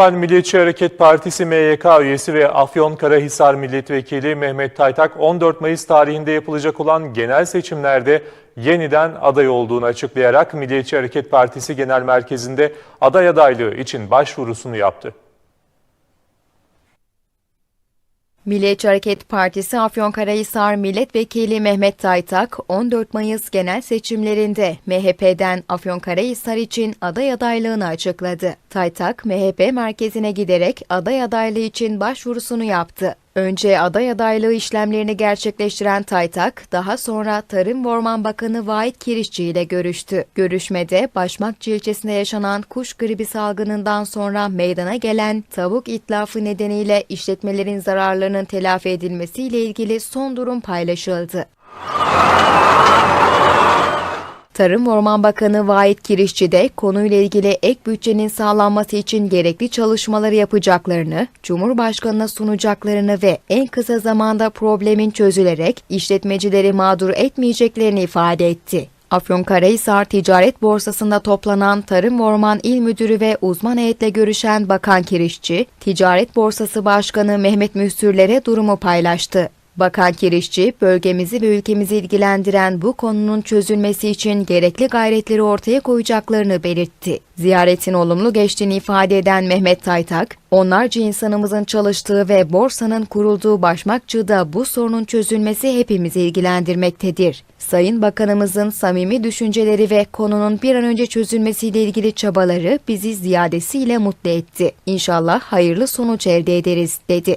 Fen Milliyetçi Hareket Partisi MYK üyesi ve Afyonkarahisar Milletvekili Mehmet Taytak 14 Mayıs tarihinde yapılacak olan genel seçimlerde yeniden aday olduğunu açıklayarak Milliyetçi Hareket Partisi Genel Merkezi'nde aday adaylığı için başvurusunu yaptı. Milliyetçi Hareket Partisi Afyonkarahisar Milletvekili Mehmet Taytak, 14 Mayıs genel seçimlerinde MHP'den Afyonkarahisar için aday adaylığını açıkladı. Taytak, MHP merkezine giderek aday adaylığı için başvurusunu yaptı. Önce aday adaylığı işlemlerini gerçekleştiren Taytak, daha sonra Tarım ve Orman Bakanı Vahit Kirişçi ile görüştü. Görüşmede Başmakçı ilçesinde yaşanan kuş gribi salgınından sonra meydana gelen tavuk itlafı nedeniyle işletmelerin zararlarının telafi edilmesiyle ilgili son durum paylaşıldı. Tarım Orman Bakanı Vahit Kirişçi de konuyla ilgili ek bütçenin sağlanması için gerekli çalışmaları yapacaklarını, Cumhurbaşkanı'na sunacaklarını ve en kısa zamanda problemin çözülerek işletmecileri mağdur etmeyeceklerini ifade etti. Afyonkarahisar Ticaret Borsası'nda toplanan Tarım Orman İl Müdürü ve uzman heyetle görüşen Bakan Kirişçi, Ticaret Borsası Başkanı Mehmet Müstürler'e durumu paylaştı. Bakan Kirişçi, bölgemizi ve ülkemizi ilgilendiren bu konunun çözülmesi için gerekli gayretleri ortaya koyacaklarını belirtti. Ziyaretin olumlu geçtiğini ifade eden Mehmet Taytak, onlarca insanımızın çalıştığı ve borsanın kurulduğu Başmakçı'da bu sorunun çözülmesi hepimizi ilgilendirmektedir. Sayın Bakanımızın samimi düşünceleri ve konunun bir an önce çözülmesiyle ilgili çabaları bizi ziyadesiyle mutlu etti. İnşallah hayırlı sonuç elde ederiz, dedi.